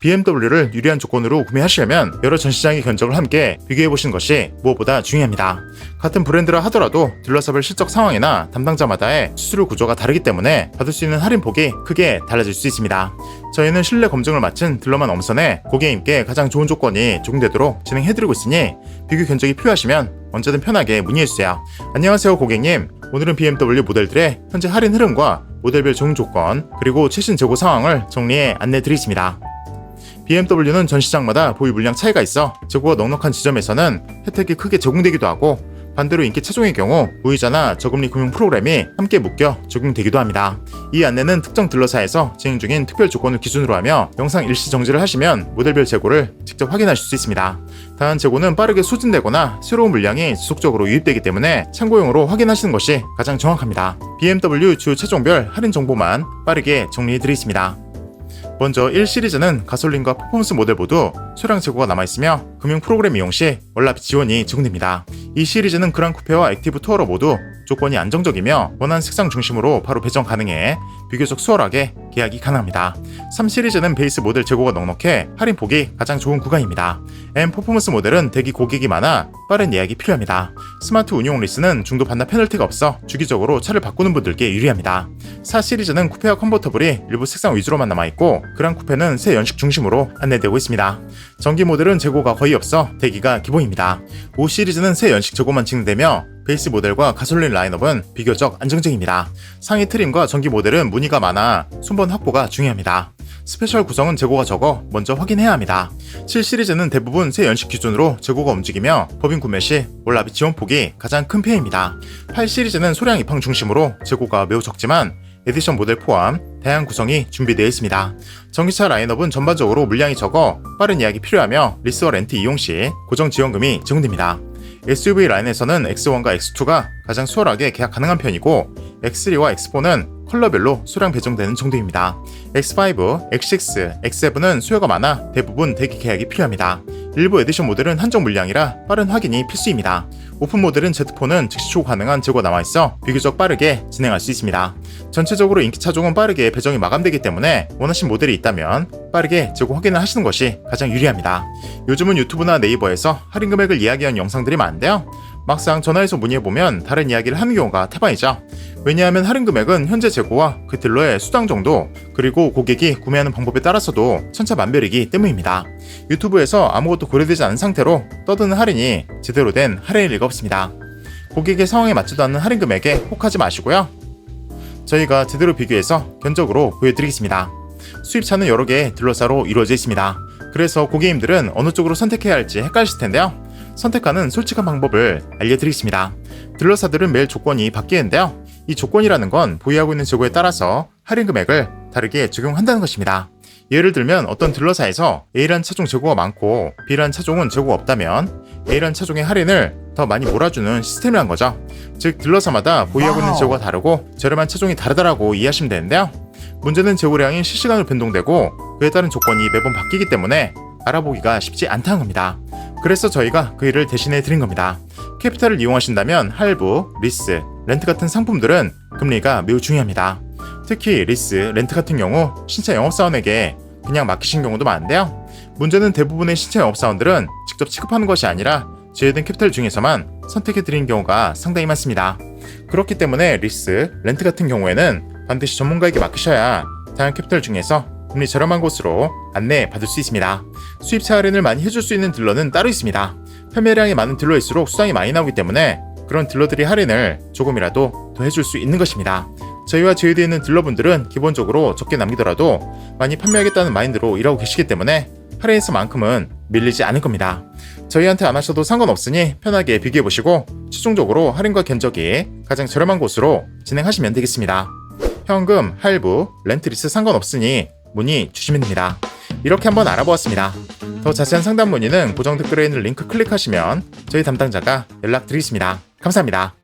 BMW를 유리한 조건으로 구매하시려면 여러 전시장의 견적을 함께 비교해 보시는 것이 무엇보다 중요합니다. 같은 브랜드라 하더라도 딜러샵의 실적 상황이나 담당자마다의 수수료 구조가 다르기 때문에 받을 수 있는 할인 폭이 크게 달라질 수 있습니다. 저희는 신뢰 검증을 마친 딜러만 엄선해 고객님께 가장 좋은 조건이 적용되도록 진행해드리고 있으니 비교 견적이 필요하시면 언제든 편하게 문의해주세요. 안녕하세요 고객님. 오늘은 BMW 모델들의 현재 할인 흐름과 모델별 적용 조건 그리고 최신 재고 상황을 정리해 안내 드리겠습니다. BMW는 전 시장마다 보유 물량 차이가 있어 재고가 넉넉한 지점에서는 혜택이 크게 적용되기도 하고 반대로 인기 차종의 경우 보유자나 저금리 금융 프로그램이 함께 묶여 적용되기도 합니다. 이 안내는 특정 딜러사에서 진행 중인 특별 조건을 기준으로 하며 영상 일시 정지를 하시면 모델별 재고를 직접 확인하실 수 있습니다. 다한 재고는 빠르게 소진되거나 새로운 물량이 지속적으로 유입되기 때문에 참고용으로 확인하시는 것이 가장 정확합니다. BMW 주 차종별 할인 정보만 빠르게 정리해드리겠습니다. 먼저 1 시리즈는 가솔린과 퍼포먼스 모델 모두 소량 재고가 남아있으며 금융 프로그램 이용 시 월납 지원이 적용됩니다. 이 시리즈는 그랑 쿠페와 액티브 투어러 모두 조건이 안정적이며 원하는 색상 중심으로 바로 배정 가능해 비교적 수월하게 계약이 가능합니다. 3 시리즈는 베이스 모델 재고가 넉넉해 할인 폭이 가장 좋은 구간입니다. M 퍼포먼스 모델은 대기 고객이 많아 빠른 예약이 필요합니다. 스마트 운용 리스는 중도 반납 페널티가 없어 주기적으로 차를 바꾸는 분들께 유리합니다. 4 시리즈는 쿠페와 컨버터블이 일부 색상 위주로만 남아있고 그랑 쿠페는 새 연식 중심으로 안내되고 있습니다. 전기 모델은 재고가 거의 없어 대기가 기본입니다. 5 시리즈는 새 연식 재고만 진행되며 베이스 모델과 가솔린 라인업은 비교적 안정적입니다. 상위 트림과 전기 모델은 무늬가 많아 순번 확보가 중요합니다. 스페셜 구성은 재고가 적어 먼저 확인해야 합니다. 7 시리즈는 대부분 새 연식 기준으로 재고가 움직이며 법인 구매 시 월납이 지원폭이 가장 큰 편입니다. 8 시리즈는 소량 입항 중심으로 재고가 매우 적지만 에디션 모델 포함 다양한 구성이 준비되어 있습니다. 전기차 라인업은 전반적으로 물량이 적어 빠른 예약이 필요하며 리스와 렌트 이용 시 고정 지원금이 제공됩니다. SUV 라인에서는 X1과 X2가 가장 수월하게 계약 가능한 편이고 X3와 X4는 컬러별로 수량 배정되는 정도입니다. X5, X6, X7은 수요가 많아 대부분 대기 계약이 필요합니다. 일부 에디션 모델은 한정 물량이라 빠른 확인이 필수입니다. 오픈 모델은 Z4는 즉시 초고 가능한 재고 남아 있어 비교적 빠르게 진행할 수 있습니다. 전체적으로 인기 차종은 빠르게 배정이 마감되기 때문에 원하신 모델이 있다면 빠르게 재고 확인을 하시는 것이 가장 유리합니다. 요즘은 유튜브나 네이버에서 할인 금액을 이야기한 영상들이 많은데요. 막상 전화해서 문의해보면 다른 이야기를 하는 경우가 태반이죠. 왜냐하면 할인 금액은 현재 재고와 그 딜러의 수당 정도, 그리고 고객이 구매하는 방법에 따라서도 천차만별이기 때문입니다. 유튜브에서 아무것도 고려되지 않은 상태로 떠드는 할인이 제대로 된 할인일 리가 없습니다. 고객의 상황에 맞지도 않는 할인 금액에 혹하지 마시고요. 저희가 제대로 비교해서 견적으로 보여드리겠습니다. 수입차는 여러 개의 딜러사로 이루어져 있습니다. 그래서 고객님들은 어느 쪽으로 선택해야 할지 헷갈리실 텐데요. 선택하는 솔직한 방법을 알려드리겠습니다. 딜러사들은 매일 조건이 바뀌는데요. 이 조건이라는 건 보유하고 있는 재고에 따라서 할인 금액을 다르게 적용한다는 것입니다. 예를 들면 어떤 딜러사에서 A란 차종 재고가 많고 B란 차종은 재고가 없다면 A란 차종의 할인을 더 많이 몰아주는 시스템이란 거죠. 즉 딜러사마다 보유하고 있는 재고가 다르고 저렴한 차종이 다르다라고 이해하시면 되는데요. 문제는 재고량이 실시간으로 변동되고 그에 따른 조건이 매번 바뀌기 때문에 알아보기가 쉽지 않다는 겁니다. 그래서 저희가 그 일을 대신해 드린 겁니다. 캐피탈을 이용하신다면 할부, 리스, 렌트 같은 상품들은 금리가 매우 중요합니다. 특히 리스, 렌트 같은 경우 신차 영업사원에게 그냥 맡기신 경우도 많은데요. 문제는 대부분의 신차 영업사원들은 직접 취급하는 것이 아니라 제외된 캐피탈 중에서만 선택해 드린 경우가 상당히 많습니다. 그렇기 때문에 리스, 렌트 같은 경우에는 반드시 전문가에게 맡기셔야 다양한 캐피탈 중에서 금리 저렴한 곳으로 안내 받을 수 있습니다. 수입차 할인을 많이 해줄 수 있는 딜러는 따로 있습니다. 판매량이 많은 딜러일수록 수당이 많이 나오기 때문에 그런 딜러들이 할인을 조금이라도 더 해줄 수 있는 것입니다. 저희와 제휴되어 있는 딜러분들은 기본적으로 적게 남기더라도 많이 판매하겠다는 마인드로 일하고 계시기 때문에 할인에서만큼은 밀리지 않을 겁니다. 저희한테 안 하셔도 상관없으니 편하게 비교해보시고 최종적으로 할인과 견적이 가장 저렴한 곳으로 진행하시면 되겠습니다. 현금, 할부, 렌트리스 상관없으니 문의 주시면 됩니다. 이렇게 한번 알아보았습니다. 더 자세한 상담 문의는 고정 댓글에 있는 링크 클릭하시면 저희 담당자가 연락드리겠습니다. 감사합니다.